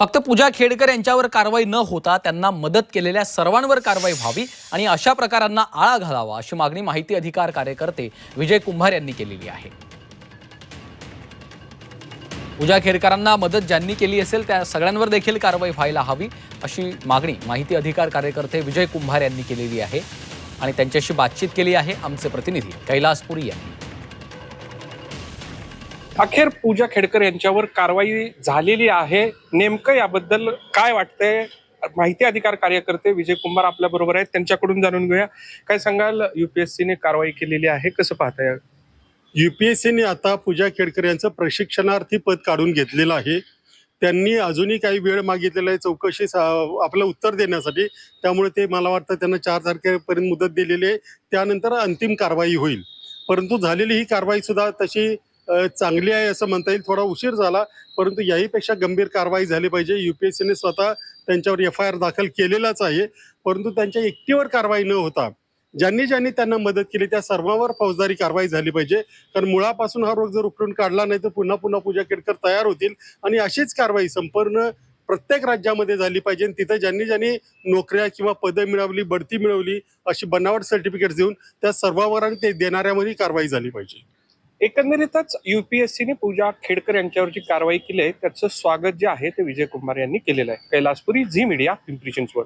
फक्त पूजा खेडकर यांच्यावर कारवाई न होता त्यांना मदत केलेल्या सर्वांवर कारवाई व्हावी आणि अशा प्रकारांना आळा घालावा अशी मागणी माहिती अधिकार कार्यकर्ते विजय कुंभार यांनी केलेली आहे. पूजा खेडकरांना मदत ज्यांनी केली असेल त्या सगळ्यांवर देखील कारवाई व्हायला हवी अशी मागणी माहिती अधिकार कार्यकर्ते विजय कुंभार यांनी केलेली आहे आणि त्यांच्याशी बातचीत केली आहे आमचे प्रतिनिधी कैलास पुरी यांनी. अखेर पूजा खेडकर यांच्यावर कारवाई झालेली आहे. नेमकं याबद्दल काय वाटतंय? माहिती अधिकार कार्यकर्ते विजय कुंभार आपल्या बरोबर आहेत. त्यांच्याकडून जाणून घेऊया. काय सांगाल? युपीएससीने कारवाई केलेली आहे. कसं पाहताय? युपीएससीने आता पूजा खेडकर यांचं प्रशिक्षणार्थी पद काढून घेतलेलं आहे. त्यांनी अजूनही काही वेळ मागितलेला आहे. चौकशी सा- आपलं उत्तर देण्यासाठी. त्यामुळे ते मला वाटतं त्यांना चार तारखेपर्यंत मुदत दिलेली आहे. त्यानंतर अंतिम कारवाई होईल. परंतु झालेली ही कारवाई सुद्धा तशी चांगली आहे असं म्हणता येईल. थोडा उशीर झाला परंतु याहीपेक्षा गंभीर कारवाई झाली पाहिजे. यू पी एस सीने स्वतः त्यांच्यावर एफ आय आर दाखल केलेलाच आहे. परंतु त्यांच्या एकटीवर कारवाई न होता ज्यांनी ज्यांनी त्यांना मदत केली त्या सर्वांवर फौजदारी कारवाई झाली पाहिजे. कारण मुळापासून हा रोग जर उकळून काढला नाही तर पुन्हा पुन्हा पूजा केडकर तयार होतील आणि अशीच कारवाई संपूर्ण प्रत्येक राज्यामध्ये झाली पाहिजे. आणि तिथं ज्यांनी ज्यांनी नोकऱ्या किंवा पदं मिळवली बढती मिळवली अशी बनावट सर्टिफिकेट देऊन त्या सर्वांवर आणि ते देणाऱ्यावरही कारवाई झाली पाहिजे. एकंदरीतच युपीएससीने पूजा खेडकर यांच्यावर जी कारवाई केली आहे. त्याचं स्वागत जे आहे ते विजय कुमार यांनी केलेलं आहे. Kailaspuri Zee media Pimpri Chinchwad